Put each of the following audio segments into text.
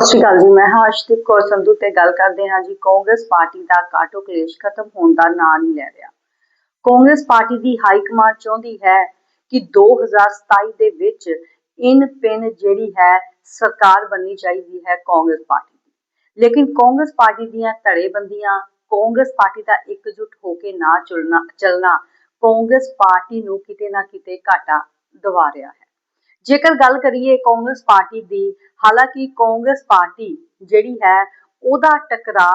ਸਤਿ ਸ਼੍ਰੀ ਅਕਾਲ ਜੀ, ਮੈਂ ਹਾਂ ਅਰਸ਼ਦੀਪ ਕੌਰ ਸੰਧੂ ਤੇ ਗੱਲ ਕਰਦੇ ਹਾਂ ਜੀ, ਕਾਂਗਰਸ ਪਾਰਟੀ ਦਾ ਕਾਟੋ ਕਲੇਸ਼ ਖਤਮ ਹੋਣ ਦਾ ਨਾਂ ਨਹੀਂ ਲੈ ਰਿਹਾ। ਕਾਂਗਰਸ ਪਾਰਟੀ ਦੀ ਹਾਈ ਕਮਾਂਡ ਚਾਹੁੰਦੀ ਹੈ ਕਿ 2027 ਦੇ ਵਿੱਚ ਇਨ ਪਿਨ ਜਿਹੜੀ ਹੈ ਸਰਕਾਰ ਬਣਨੀ ਚਾਹੀਦੀ ਹੈ ਕਾਂਗਰਸ ਪਾਰਟੀ ਦੀ। ਲੇਕਿਨ ਕਾਂਗਰਸ ਪਾਰਟੀ ਦੀਆਂ ਧੜੇਬੰਦੀਆਂ, ਕਾਂਗਰਸ ਪਾਰਟੀ ਦਾ ਇਕਜੁੱਟ ਹੋ ਕੇ ਨਾ ਚੁਲਣਾ ਚੱਲਣਾ ਕਾਂਗਰਸ ਪਾਰਟੀ ਨੂੰ ਕਿਤੇ ਨਾ ਕਿਤੇ ਘਾਟਾ ਦਵਾ ਰਿਹਾ ਹੈ। ਜੇਕਰ ਗੱਲ ਕਰੀਏ ਕਾਂਗਰਸ ਪਾਰਟੀ ਦੀ, ਹਾਲਾਂਕਿ ਕਾਂਗਰਸ ਪਾਰਟੀ ਜਿਹੜੀ ਹੈ, ਉਹਦਾ ਟਕਰਾ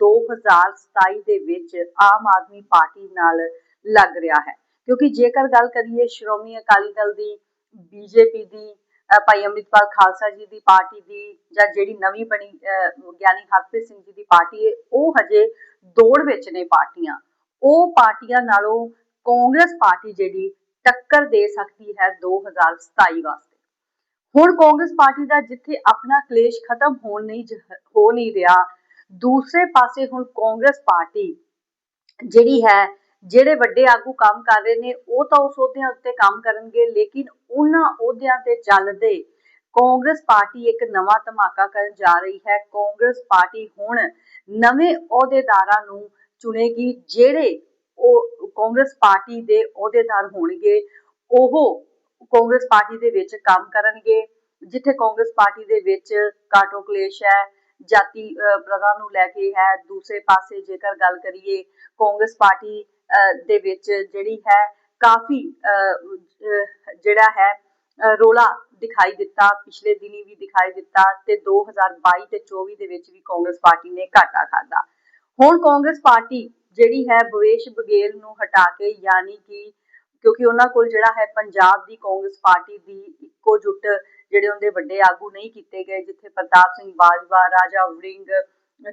2027 ਦੇ ਵਿੱਚ ਆਮ ਆਦਮੀ ਪਾਰਟੀ ਨਾਲ ਲੱਗ ਰਿਹਾ ਹੈ। ਕਿਉਂਕਿ ਜੇਕਰ ਗੱਲ ਕਰੀਏ ਸ਼੍ਰੋਮਣੀ ਅਕਾਲੀ ਦਲ ਦੀ ਬੀਜੇਪੀ ਦੀ ਭਾਈ ਅਮਰਿਤਪਾਲ ਖਾਲਸਾ ਜੀ ਦੀ ਪਾਰਟੀ ਦੀ ਜਾਂ ਜਿਹੜੀ ਨਵੀਂ ਬਣੀ ਗਿਆਨੀ ਹਰਪ੍ਰੀਤ ਸਿੰਘ ਜੀ ਦੀ ਪਾਰਟੀ ਹੈ ਉਹ ਹਜੇ ਦੌੜ ਵਿੱਚ ਨੇ ਪਾਰਟੀਆਂ। ਉਹ ਪਾਰਟੀਆਂ ਨਾਲੋਂ ਕਾਂਗਰਸ ਪਾਰਟੀ ਜਿਹੜੀ ਟੱਕਰ ਦੇ ਸਕਦੀ ਹੈ 2027 ਵਾਸਤੇ। ਹੁਣ ਕਾਂਗਰਸ ਪਾਰਟੀ ਦਾ ਜਿੱਥੇ ਆਪਣਾ ਕਲੇਸ਼ ਖਤਮ ਹੋਣ ਨਹੀਂ ਹੋ ਨਹੀਂ ਰਿਹਾ, ਦੂਸਰੇ ਪਾਸੇ ਹੁਣ ਕਾਂਗਰਸ ਪਾਰਟੀ ਜਿਹੜੀ ਹੈ, ਜਿਹੜੇ ਵੱਡੇ ਆਗੂ ਕੰਮ ਕਰ ਰਹੇ ਨੇ, ਉਹ ਤਾਂ ਉਸ ਅਹੁਦਿਆਂ ਉੱਤੇ ਕੰਮ ਕਰਨਗੇ, ਲੇਕਿਨ ਉਹਨਾਂ ਅਹੁਦਿਆਂ ਤੇ ਚੱਲਦੇ ਕਾਂਗਰਸ ਪਾਰਟੀ ਇੱਕ ਨਵਾਂ ਧਮਾਕਾ ਕਰਨ ਜਾ ਰਹੀ ਹੈ। ਕਾਂਗਰਸ ਪਾਰਟੀ ਹੁਣ ਨਵੇਂ ਅਹੁਦੇਦਾਰਾਂ ਨੂੰ ਚੁਣੇਗੀ, ਜਿਹੜੇ ਉਹ ਕਾਂਗਰਸ ਪਾਰਟੀ ਦੇ ਅਹੁਦੇਦਾਰ ਹੋਣਗੇ, ਉਹ ਕਾਂਗਰਸ ਪਾਰਟੀ ਦੇ ਵਿੱਚ ਕੰਮ ਕਰਨਗੇ, ਜਿੱਥੇ ਕਾਂਗਰਸ ਪਾਰਟੀ ਦੇ ਵਿੱਚ ਕਾਟੋ ਕਲੇਸ਼ ਹੈ, ਜਾਤੀ ਪ੍ਰਥਾ ਨੂੰ ਲੈ ਕੇ ਹੈ, ਦੂਸਰੇ ਪਾਸੇ ਜੇਕਰ ਗੱਲ ਕਰੀਏ, ਕਾਂਗਰਸ ਪਾਰਟੀ ਦੇ ਵਿੱਚ ਜਿਹੜੀ ਹੈ, ਕਾਫੀ ਜਿਹੜਾ ਹੈ ਰੋਲਾ ਦਿਖਾਈ ਦਿੱਤਾ, ਪਿਛਲੇ ਦਿਨੀ ਵੀ ਦਿਖਾਈ ਦਿੱਤਾ ਤੇ 2022 ਤੇ 24 ਦੇ ਵਿੱਚ ਵੀ ਕਾਂਗਰਸ ਪਾਰਟੀ ਨੇ ਘਾਟਾ ਖਾਦਾ ਹੁਣ ਕਾਂਗਰਸ ਪਾਰਟੀ ਜਿਹੜੀ ਹੈ ਬਵੇਸ਼ ਬਗੇਲ ਨੂੰ ਹਟਾ ਕੇ ਯਾਨੀ ਕਿ ਕਿਉਂਕਿ ਉਹਨਾਂ ਕੋਲ ਜਿਹੜਾ ਹੈ ਪੰਜਾਬ ਦੀ ਕਾਂਗਰਸ ਪਾਰਟੀ ਦੀ ਇੱਕੋ ਜੁੱਟ ਜਿਹੜੇ ਉਹਦੇ ਵੱਡੇ ਆਗੂ ਨਹੀਂ ਕੀਤੇ ਗਏ, ਜਿੱਥੇ ਪ੍ਰਤਾਪ ਸਿੰਘ ਬਾਜਵਾ, ਰਾਜਾ ਵੜਿੰਗ,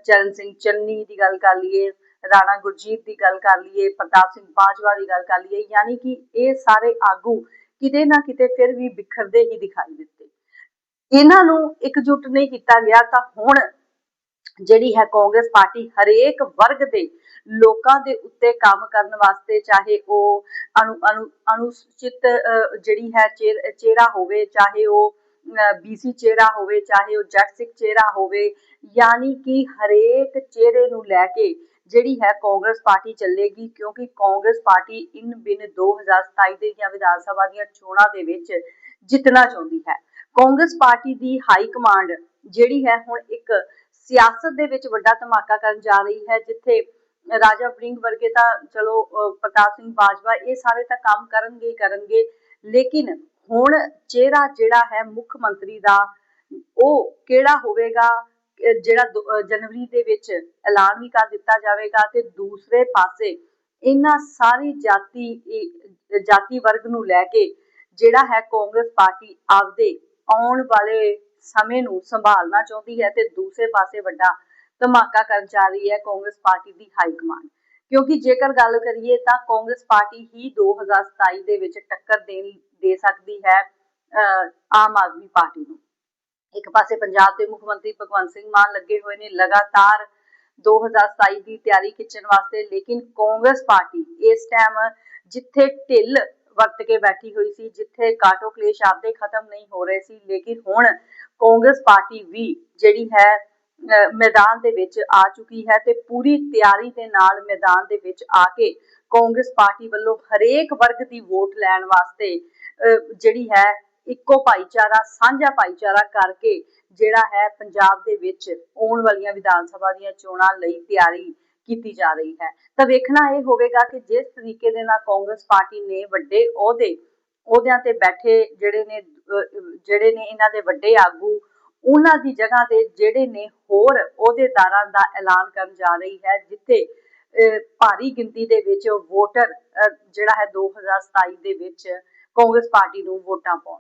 ਚਰਨ ਸਿੰਘ ਚੰਨੀ ਦੀ ਗੱਲ ਕਰ ਲਈਏ, ਰਾਣਾ ਗੁਰਜੀਤ ਦੀ ਗੱਲ ਕਰ ਲਈਏ, ਪ੍ਰਤਾਪ ਸਿੰਘ ਬਾਜਵਾ ਦੀ ਗੱਲ ਕਰ ਲਈਏ, ਯਾਨੀ ਕਿ ਇਹ ਸਾਰੇ ਆਗੂ ਕਿਤੇ ਨਾ ਕਿਤੇ ਫਿਰ ਵੀ ਬਿਖਰਦੇ ਹੀ ਦਿਖਾਈ ਦਿੱਤੇ। ਇਹਨਾਂ ਨੂੰ ਇਕਜੁੱਟ ਨਹੀਂ ਕੀਤਾ ਗਿਆ ਤਾਂ ਹੁਣ ਜਿਹੜੀ ਹੈ ਕਾਂਗਰਸ ਪਾਰਟੀ ਹਰੇਕ ਵਰਗ ਦੇ ਲੋਕਾਂ ਦੇ ਉੱਤੇ ਕੰਮ ਕਰਨ ਵਾਸਤੇ, ਚਾਹੇ ਉਹ ਅਨੁ ਅਨੁਚਿਤ ਜਿਹੜੀ ਹੈ ਚਿਹਰਾ ਹੋਵੇ, ਚਾਹੇ ਉਹ ਬੀਸੀ ਚਿਹਰਾ ਹੋਵੇ, ਚਾਹੇ ਉਹ ਜੱਟ ਸਿੱਖ ਚਿਹਰਾ ਹੋਵੇ, ਯਾਨੀ ਕਿ ਹਰੇਕ ਚਿਹਰੇ ਨੂੰ ਲੈ ਕੇ ਜਿਹੜੀ ਹੈ ਕਾਂਗਰਸ ਪਾਰਟੀ ਚੱਲੇਗੀ, ਕਿਉਂਕਿ ਕਾਂਗਰਸ ਪਾਰਟੀ ਇਨ ਬਿਨ 2027 ਦੇ ਜਾਂ ਵਿਧਾਨ ਸਭਾ ਦੀਆਂ ਚੋਣਾਂ ਦੇ ਵਿੱਚ ਜਿੱਤਣਾ ਚਾਹੁੰਦੀ ਹੈ। ਕਾਂਗਰਸ ਪਾਰਟੀ ਦੀ ਹਾਈ ਕਮਾਂਡ ਜਿਹੜੀ ਹੈ ਹੁਣ ਇੱਕ ਸਿਆਸਤ ਦੇ ਵਿੱਚ ਵੱਡਾ ਧਮਾਕਾ ਕਰਨ ਜਾ ਰਹੀ ਹੈ, ਜਿੱਥੇ ਰਾਜਾ ਵੜਿੰਗ ਵਰਗੇ ਤਾਂ ਚਲੋ ਪ੍ਰਤਾਪ ਸਿੰਘ ਬਾਜਵਾ ਇਹ ਸਾਰੇ ਤਾਂ ਕੰਮ ਕਰਨਗੇ ਕਰਨਗੇ, ਲੇਕਿਨ ਹੁਣ ਚਿਹਰਾ ਜਿਹੜਾ ਹੈ ਮੁੱਖ ਮੰਤਰੀ ਦਾ, ਉਹ ਕਿਹੜਾ ਹੋਵੇਗਾ? ਜਿਹੜਾ ਜਨਵਰੀ ਦੇ ਵਿੱਚ ਐਲਾਨ ਵੀ ਕਰ ਦਿੱਤਾ ਜਾਵੇਗਾ ਤੇ ਦੂਸਰੇ ਪਾਸੇ ਇਹਨਾਂ ਸਾਰੀ ਜਾਤੀ ਜਾਤੀ ਵਰਗ ਨੂੰ ਲੈ ਕੇ ਜਿਹੜਾ ਹੈ ਕਾਂਗਰਸ ਪਾਰਟੀ ਆਪਦੇ ਆਉਣ ਵਾਲੇ ਸਮੇਂ ਨੂੰ ਸੰਭਾਲਣਾ ਚਾਹੁੰਦੀ ਹੈ ਤੇ ਦੂਸਰੇ ਪਾਸੇ ਵੱਡਾ ਧਮਾਕਾ ਕਰਨ ਜਾ ਰਹੀ ਹੈ ਕਾਂਗਰਸ ਪਾਰਟੀ ਦੀ ਹਾਈ ਕਮਾਂਡ। ਕਿਉਂਕਿ ਜੇਕਰ ਗੱਲ ਕਰੀਏ ਤਾਂ ਕਾਂਗਰਸ ਪਾਰਟੀ ਹੀ 2027 ਦੇ ਵਿੱਚ ਟੱਕਰ ਦੇਣ, ਦੇ ਸਕਦੀ ਹੈ ਆਮ ਆਦਮੀ ਪਾਰਟੀ ਨੂੰ। ਇੱਕ ਪਾਸੇ ਪੰਜਾਬ ਦੇ ਮੁੱਖ ਮੰਤਰੀ ਭਗਵੰਤ ਸਿੰਘ ਮਾਨ ਲੱਗੇ ਹੋਏ ਨੇ ਲਗਾਤਾਰ 2027 ਦੀ ਤਿਆਰੀ ਖਿੱਚਣ ਵਾਸਤੇ, ਲੇਕਿਨ ਕਾਂਗਰਸ ਪਾਰਟੀ ਇਸ ਟਾਈਮ ਜਿੱਥੇ ਢਿੱਲ ਵਰਤ ਕੇ ਬੈਠੀ ਹੋਈ ਸੀ, ਜਿੱਥੇ ਕਾਟੋ ਕਲੇਸ਼ ਆਪਦੇ ਖਤਮ ਨਹੀਂ ਹੋ ਰਹੇ ਸੀ, ਲੇਕਿਨ ਹੁਣ ਕਾਂਗਰਸ ਪਾਰਟੀ ਵੀ ਜਿਹੜੀ ਹੈ ਮੈਦਾਨ ਦੇ ਵਿੱਚ ਆ ਚੁੱਕੀ ਹੈ ਤੇ ਪੂਰੀ ਤਿਆਰੀ ਦੇ ਨਾਲ ਮੈਦਾਨ ਦੇ ਵਿੱਚ ਆ ਕੇ ਕਾਂਗਰਸ ਪਾਰਟੀ ਵੱਲੋਂ ਹਰੇਕ ਵਰਗ ਦੀ ਵੋਟ ਲੈਣ ਵਾਸਤੇ ਜਿਹੜੀ ਹੈ, ਇੱਕੋ ਭਾਈਚਾਰਾ, ਸਾਂਝਾ ਭਾਈਚਾਰਾ ਕਰਕੇ ਜਿਹੜਾ ਹੈ, ਪੰਜਾਬ ਦੇ ਵਿੱਚ ਆਉਣ ਵਾਲੀਆਂ ਵਿਧਾਨ ਸਭਾ ਦੀਆਂ ਚੋਣਾਂ ਲਈ ਤਿਆਰੀ ਕੀਤੀ ਜਾ ਰਹੀ ਹੈ। ਤਾਂ ਵੇਖਣਾ ਇਹ ਹੋਵੇਗਾ ਕਿ ਜਿਸ ਤਰੀਕੇ ਦੇ ਨਾਲ ਕਾਂਗਰਸ ਪਾਰਟੀ ਨੇ ਵੱਡੇ ਅਹੁਦੇ, ਅਹੁਦਿਆਂ ਤੇ ਬੈਠੇ ਜਿਹੜੇ ਨੇ ਜਿਹੜੇ ਨੇ ਇਹਨਾਂ ਦੇ ਵੱਡੇ ਆਗੂ, ਉਹਨਾਂ ਦੀ ਜਗ੍ਹਾ ਤੇ ਜਿਹੜੇ ਨੇ ਹੋਰ ਅਹੁਦੇਦਾਰਾਂ ਦਾ ਐਲਾਨ ਕਰਨ ਜਾ ਰਹੀ ਹੈ, ਜਿੱਥੇ ਭਾਰੀ ਗਿਣਤੀ ਦੇ ਵਿੱਚ ਵੋਟਰ ਜਿਹੜਾ ਹੈ 2027 ਦੇ ਵਿੱਚ ਕਾਂਗਰਸ ਪਾਰਟੀ ਨੂੰ ਵੋਟਾਂ ਪਾਉਣ।